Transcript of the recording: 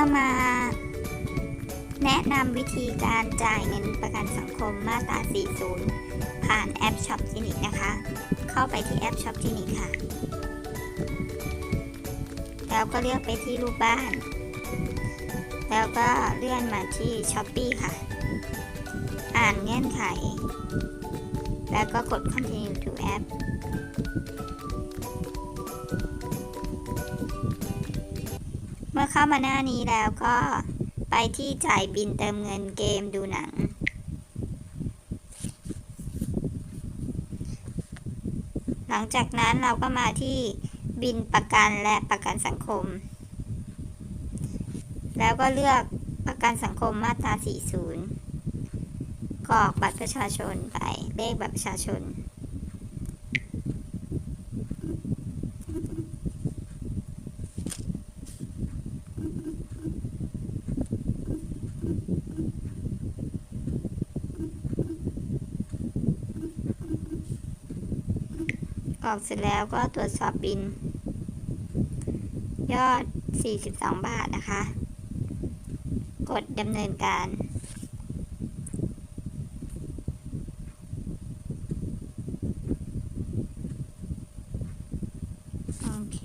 จะมาแนะนำวิธีการจ่ายเงินประกันสังคมมาตรา 40 ผ่านแอปช็อปจินิกนะคะ เข้าไปที่แอปช็อปจินิกค่ะ แล้วก็เลือกไปที่รูปบ้าน แล้วก็เลื่อนมาที่ช้อปปี้ค่ะ อ่านเงื่อนไข แล้วก็กด continue to app มื่อเข้ามาหน้านี้แล้วก็ไปที่จ่ายบินเติมเงินเกมดูหนัง หลังจากนั้นเราก็มาที่บินประกันและประกันสังคม แล้วก็เลือกประกันสังคมมาตรา 40กรอกบัตรประชาชนไปเลขบัตรประชาชน ออกเสร็จแล้วก็ตรวจสอบบิน ยอด 42 บาทนะคะ กดดำเนินการโอเค